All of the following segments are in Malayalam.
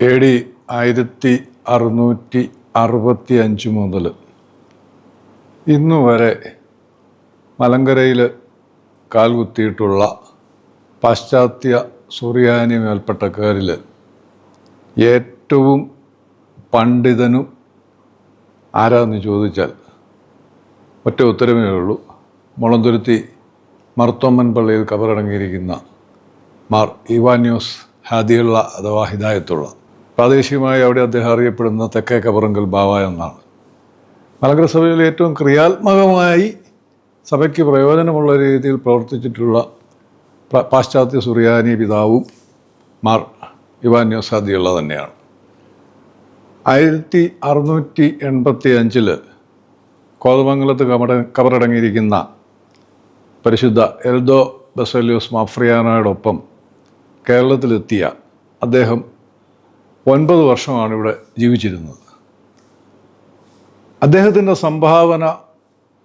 എ ഡി ആയിരത്തി അറുന്നൂറ്റി അറുപത്തി അഞ്ച് മുതൽ ഇന്ന് വരെ മലങ്കരയിൽ കാൽകുത്തിയിട്ടുള്ള പാശ്ചാത്യ സുറിയാനി മേൽപ്പെട്ടക്കാരിൽ ഏറ്റവും പണ്ഡിതനും ആരാന്ന് ചോദിച്ചാൽ ഒറ്റ ഉത്തരവേ ഉള്ളൂ. മുളന്തുരുത്തി മർത്തോമ്മൻ പള്ളിയിൽ കബറടങ്ങിയിരിക്കുന്ന മാർ ഇവാന്യൂസ് ഹാദിയുള്ള അഥവാ ഹിദായത്തുള്ള പ്രാദേശികമായി അവിടെ അദ്ദേഹം അറിയപ്പെടുന്ന തെക്കേ കബറങ്കൽ ബാവ എന്നാണ്. മലങ്കര സഭയിൽ ഏറ്റവും ക്രിയാത്മകമായി സഭയ്ക്ക് പ്രയോജനമുള്ള രീതിയിൽ പ്രവർത്തിച്ചിട്ടുള്ള പാശ്ചാത്യ സുറിയാനി പിതാവും മാർ ഇവാന്യോസ് ഹാദിയുള്ള തന്നെയാണ്. ആയിരത്തി അറുന്നൂറ്റി എൺപത്തി അഞ്ചിൽ കോതമംഗലത്ത് കമട കബറടങ്ങിയിരിക്കുന്ന പരിശുദ്ധ എൽദോ ബസലിയോസ് മാഫ്രിയാനോടൊപ്പം കേരളത്തിലെത്തിയ അദ്ദേഹം ഒൻപത് വർഷമാണ് ഇവിടെ ജീവിച്ചിരുന്നത്. അദ്ദേഹത്തിന്റെ സംഭാവന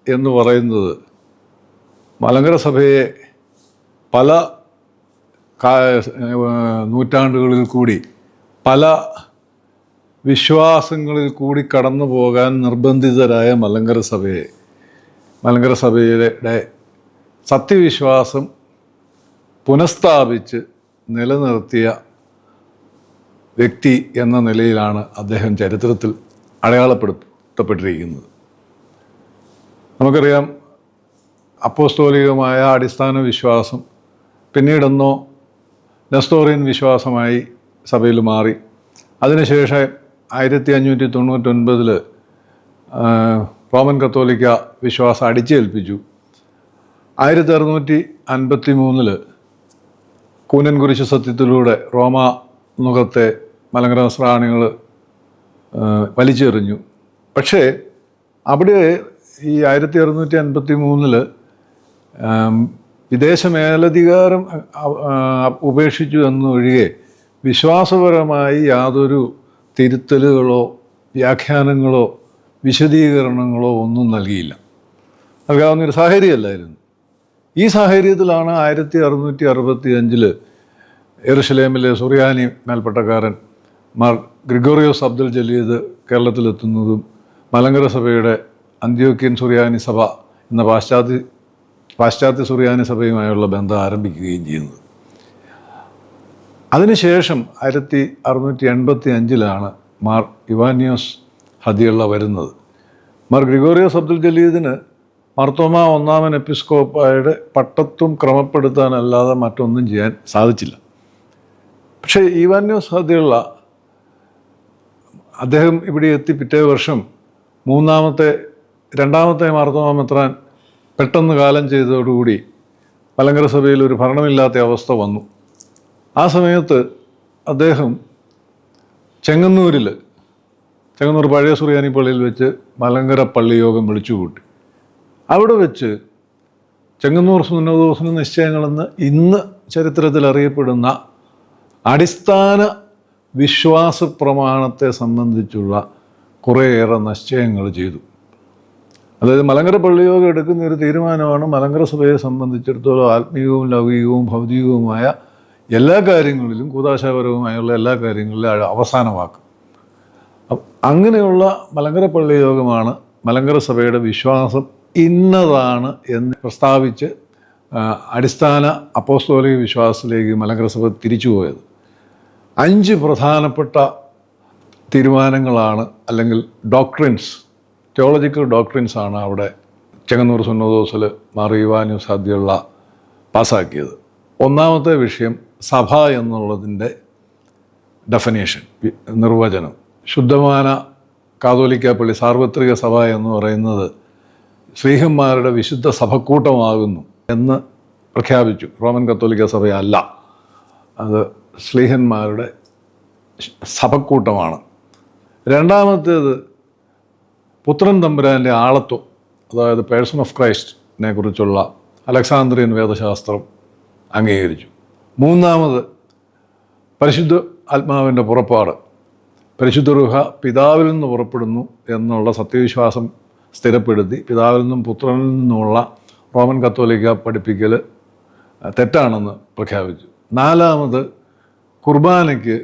എന്ന് പറയുന്നത് മലങ്കര സഭയെ പല നൂറ്റാണ്ടുകളിൽ കൂടി പല വിശ്വാസങ്ങളിൽ കൂടി കടന്നു പോകാൻ നിർബന്ധിതരായ മലങ്കര സഭയെ മലങ്കര സഭയുടെ സത്യവിശ്വാസം പുനഃസ്ഥാപിച്ച് നിലനിർത്തിയ വ്യക്തി എന്ന നിലയിലാണ് അദ്ദേഹം ചരിത്രത്തിൽ അടയാളപ്പെടുത്തപ്പെട്ടിരിക്കുന്നത്. നമുക്കറിയാം അപ്പോസ്തോലികമായ അടിസ്ഥാന വിശ്വാസം പിന്നീടൊന്നോ നെസ്തോറിയൻ വിശ്വാസമായി സഭയിൽ മാറി. അതിനുശേഷം ആയിരത്തി അഞ്ഞൂറ്റി തൊണ്ണൂറ്റൊൻപതിൽ റോമൻ കത്തോലിക്ക വിശ്വാസം അടിച്ചേൽപ്പിച്ചു. ആയിരത്തി അറുന്നൂറ്റി അൻപത്തി മൂന്നിൽ കൂനൻ കുരിശ് സത്യത്തിലൂടെ റോമ മുഖത്തെ മലങ്കര സ്രാണികൾ വലിച്ചെറിഞ്ഞു. പക്ഷേ അവിടെ ഈ ആയിരത്തി അറുന്നൂറ്റി അൻപത്തി മൂന്നിൽ വിദേശ മേലധികാരം ഉപേക്ഷിച്ചു എന്നൊഴികെ വിശ്വാസപരമായി യാതൊരു തിരുത്തലുകളോ വ്യാഖ്യാനങ്ങളോ വിശദീകരണങ്ങളോ ഒന്നും നൽകിയില്ല. നൽകാവുന്നൊരു സാഹചര്യമല്ലായിരുന്നു. ഈ സാഹചര്യത്തിലാണ് ആയിരത്തി അറുന്നൂറ്റി അറുപത്തി അഞ്ചിൽ എറുഷലേമിലെ സുറിയാനി മേൽപ്പട്ടക്കാരൻ മാർ ഗ്രിഗോറിയോസ് അബ്ദുൽ ജലീദ് കേരളത്തിലെത്തുന്നതും മലങ്കര സഭയുടെ അന്ത്യോക്യൻ സുറിയാനി സഭ എന്ന പാശ്ചാത്യ പാശ്ചാത്യ സുറിയാനി സഭയുമായുള്ള ബന്ധം ആരംഭിക്കുകയും ചെയ്യുന്നത്. അതിനുശേഷം ആയിരത്തി അറുന്നൂറ്റി എൺപത്തി അഞ്ചിലാണ് മാർ ഇവാനിയോസ് ഹദിയുള്ള വരുന്നത്. മാർ ഗ്രിഗോറിയോസ് അബ്ദുൽ ജലീദിന് മർത്തോമ ഒന്നാമൻ എപ്പിസ്കോപ്പായുടെ പട്ടത്വം ക്രമപ്പെടുത്താനല്ലാതെ മറ്റൊന്നും ചെയ്യാൻ സാധിച്ചില്ല. പക്ഷേ ഇവാന്യോസ് ഹദിയുള്ള അദ്ദേഹം ഇവിടെ എത്തി പിറ്റേ വർഷം മൂന്നാമത്തെ രണ്ടാമത്തെ മാർത്തോമാമെത്രാൻ പെട്ടെന്ന് കാലം ചെയ്തതോടുകൂടി മലങ്കര സഭയിൽ ഒരു ഭരണമില്ലാത്ത അവസ്ഥ വന്നു. ആ സമയത്ത് അദ്ദേഹം ചെങ്ങന്നൂരിൽ ചെങ്ങന്നൂർ പഴയ സുറിയാനി പള്ളിയിൽ വെച്ച് മലങ്കര പള്ളി യോഗം വിളിച്ചുകൂട്ടി. അവിടെ വെച്ച് ചെങ്ങന്നൂർ സുന്നതോസന നിശ്ചയങ്ങളെന്ന് ഇന്ന് ചരിത്രത്തിൽ അറിയപ്പെടുന്ന അടിസ്ഥാന വിശ്വാസ പ്രമാണത്തെ സംബന്ധിച്ചുള്ള കുറേയേറെ നിശ്ചയങ്ങൾ ചെയ്തു. അതായത് മലങ്കര പള്ളിയോഗം എടുക്കുന്ന ഒരു തീരുമാനമാണ് മലങ്കര സഭയെ സംബന്ധിച്ചിടത്തോളം ആത്മീയവും ലൗകികവും ഭൗതികവുമായ എല്ലാ കാര്യങ്ങളിലും കൂതാശാപരവുമായുള്ള എല്ലാ കാര്യങ്ങളിലും അവസാന വാക്ക് അങ്ങനെയുള്ള മലങ്കര പള്ളിയോഗമാണ് മലങ്കര സഭയുടെ വിശ്വാസം ഇന്നതാണ് എന്ന് പ്രസ്താവിച്ച് അടിസ്ഥാന അപ്പോസ്തോലിക വിശ്വാസത്തിലേക്ക് മലങ്കര സഭ തിരിച്ചുപോയത്. അഞ്ച് പ്രധാനപ്പെട്ട തീരുമാനങ്ങളാണ് അല്ലെങ്കിൽ ഡോക്ട്രിൻസ് തിയോളജിക്കൽ ഡോക്ട്രിൻസ് ആണ് അവിടെ ചെങ്ങന്നൂർ സുന്നദോസിൽ മാറിയുവാനും സാധ്യതയുള്ള പാസ്സാക്കിയത് ഒന്നാമത്തെ വിഷയം സഭ എന്നുള്ളതിന്റെ ഡെഫിനേഷൻ നിർവചനം. ശുദ്ധമാന കാതോലിക്ക പള്ളി സാർവത്രിക സഭ എന്ന് പറയുന്നത് ശ്രീഹന്മാരുടെ വിശുദ്ധ സഭക്കൂട്ടമാകുന്നു എന്ന് പ്രഖ്യാപിച്ചു. റോമൻ കത്തോലിക്ക സഭയല്ല. അത് ശ്ലീഹന്മാരുടെ സഭക്കൂട്ടമാണ്. രണ്ടാമത്തേത് പുത്രൻ തമ്പുരാന്റെ ആളത്വം അതായത് പേഴ്സൺ ഓഫ് ക്രൈസ്റ്റിനെ കുറിച്ചുള്ള അലക്സാന്ദ്രിയൻ വേദശാസ്ത്രം അംഗീകരിച്ചു. മൂന്നാമത് പരിശുദ്ധ ആത്മാവിന്റെ പുറപ്പാട് പരിശുദ്ധ റുഹ പിതാവിൽ നിന്ന് പുറപ്പെടുന്നു എന്നുള്ള സത്യവിശ്വാസം സ്ഥിരപ്പെടുത്തി പിതാവിൽ നിന്നും പുത്രനിൽ നിന്നുമുള്ള റോമൻ കത്തോലിക്ക പഠിപ്പിക്കൽ തെറ്റാണെന്ന് പ്രഖ്യാപിച്ചു. നാലാമത് കുർബാനയ്ക്ക്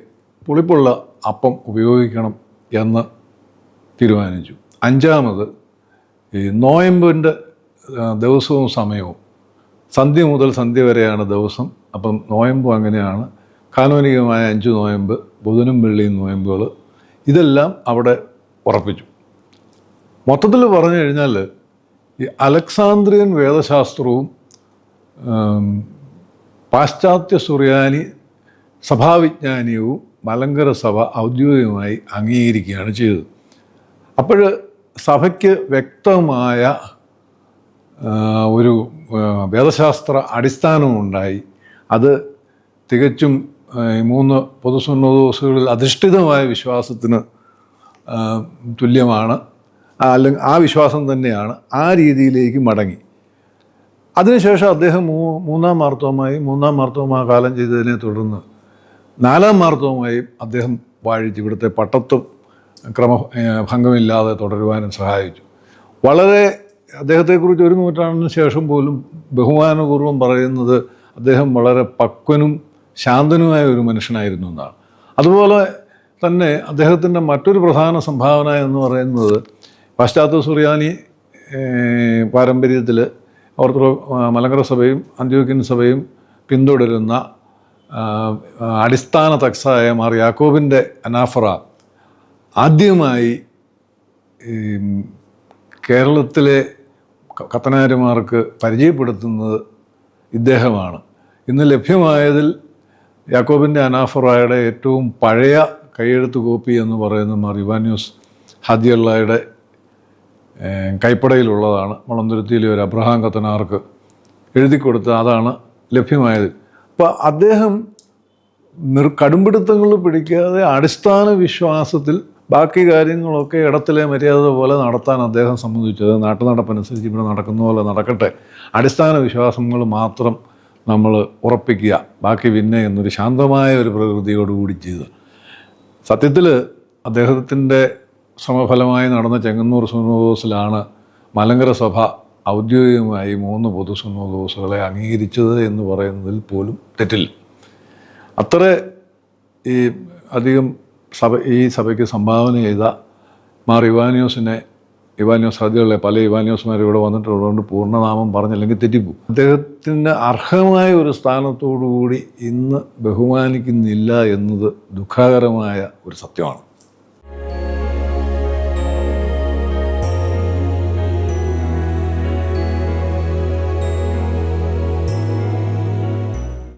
പുളിപ്പുള്ള അപ്പം ഉപയോഗിക്കണം എന്ന് തീരുമാനിച്ചു. അഞ്ചാമത് ഈ നോയമ്പിന്റെ ദിവസവും സമയവും സന്ധ്യ മുതൽ സന്ധ്യ വരെയാണ് ദിവസം. അപ്പം നോയമ്പും അങ്ങനെയാണ്. കാനോനികമായ അഞ്ച് നോയമ്പ് ബുധനും വെള്ളിയും നോയമ്പുകൾ ഇതെല്ലാം അവിടെ ഉറപ്പിച്ചു. മൊത്തത്തിൽ പറഞ്ഞു കഴിഞ്ഞാൽ ഈ അലക്സാന്ദ്രിയൻ വേദശാസ്ത്രവും പാശ്ചാത്യ സുറിയാനി സഭാവിജ്ഞാനീയവും മലങ്കര സഭ ഔദ്യോഗികമായി അംഗീകരിക്കുകയാണ് ചെയ്തത്. അപ്പോൾ സഭയ്ക്ക് വ്യക്തമായ ഒരു വേദശാസ്ത്ര അടിസ്ഥാനമുണ്ടായി. അത് തികച്ചും മൂന്ന് പൊതുസുന്നതോസുകളിൽ അധിഷ്ഠിതമായ വിശ്വാസത്തിന് തുല്യമാണ്. അല്ലെങ്കിൽ ആ വിശ്വാസം തന്നെയാണ് ആ രീതിയിലേക്ക് മടങ്ങി. അതിനുശേഷം അദ്ദേഹം മൂന്നാം മാർത്തവുമായി മൂന്നാം മാർത്തവുമാ കാലം ചെയ്തതിനെ തുടർന്ന് നാലാം മാർത്തവുമായും അദ്ദേഹം വാഴിച്ച് ഇവിടുത്തെ പട്ടത്വം ക്രമ ഭംഗമില്ലാതെ തുടരുവാനും സഹായിച്ചു. വളരെ അദ്ദേഹത്തെക്കുറിച്ച് ഒരു നൂറ്റാണ്ടിന് ശേഷം പോലും ബഹുമാനപൂർവം പറയുന്നത് അദ്ദേഹം വളരെ പക്വനും ശാന്തനുമായ ഒരു മനുഷ്യനായിരുന്നു എന്നാണ്. അതുപോലെ തന്നെ അദ്ദേഹത്തിന്റെ മറ്റൊരു പ്രധാന സംഭാവന എന്ന് പറയുന്നത് പാശ്ചാത്യ സുറിയാനി പാരമ്പര്യത്തിൽ ഓർത്തഡോ മലങ്കര സഭയും അന്ത്യോക്യൻ സഭയും പിന്തുടരുന്ന അടിസ്ഥാന തക്സായ മാർ യാക്കോബിന്റെ അനാഫറ ആദ്യമായി കേരളത്തിലെ കത്തനാരിമാർക്ക് പരിചയപ്പെടുത്തുന്നത് ഇദ്ദേഹമാണ്. ഇന്ന് ലഭ്യമായതിൽ യാക്കോബിന്റെ അനാഫറയുടെ ഏറ്റവും പഴയ കൈയെഴുത്ത് കോപ്പി എന്ന് പറയുന്ന മാർ ഇവാന്യൂസ് ഹദിയള്ളയുടെ കൈപ്പടയിലുള്ളതാണ്. മളന്തുരുത്തിയിലെ ഒരു അബ്രഹാം കത്തനാർക്ക് എഴുതി അതാണ് ലഭ്യമായത്. അപ്പോൾ അദ്ദേഹം നിർ കടുംപിടുത്തങ്ങൾ പിടിക്കാതെ അടിസ്ഥാന വിശ്വാസത്തിൽ ബാക്കി കാര്യങ്ങളൊക്കെ ഇടത്തിലെ മര്യാദ പോലെ നടത്താൻ അദ്ദേഹം സംബന്ധിച്ചത് നാട്ടു നടപ്പനുസരിച്ച് ഇവിടെ നടക്കുന്ന പോലെ നടക്കട്ടെ. അടിസ്ഥാന വിശ്വാസങ്ങൾ മാത്രം നമ്മൾ ഉറപ്പിക്കുക. ബാക്കി പിന്നെ എന്നൊരു ശാന്തമായ ഒരു പ്രകൃതിയോടുകൂടി ചെയ്ത്. സത്യത്തിൽ അദ്ദേഹത്തിന്റെ ശ്രമഫലമായി നടന്ന ചെങ്ങന്നൂർ സുനോസിലാണ് മലങ്കര സഭ ഔദ്യോഗികമായി മൂന്ന് പൊതു സുനോദോസുകളെ അംഗീകരിച്ചത് എന്ന് പറയുന്നതിൽ പോലും തെറ്റില്ല. അത്ര ഈ അധികം സഭ ഈ സഭയ്ക്ക് സംഭാവന ചെയ്ത മാർ ഇവാനിയോസിനെ ഇവാനിയോസ് സാധ്യതകളെ പല ഇവാനിയോസ്മാർ ഇവിടെ വന്നിട്ടുള്ളതുകൊണ്ട് പൂർണനാമം പറഞ്ഞില്ലെങ്കിൽ തെറ്റിപ്പോകും. അദ്ദേഹത്തിന് അർഹമായ ഒരു സ്ഥാനത്തോടു കൂടി ഇന്ന് ബഹുമാനിക്കുന്നില്ല എന്നത് ദുഃഖകരമായ ഒരു സത്യമാണ്.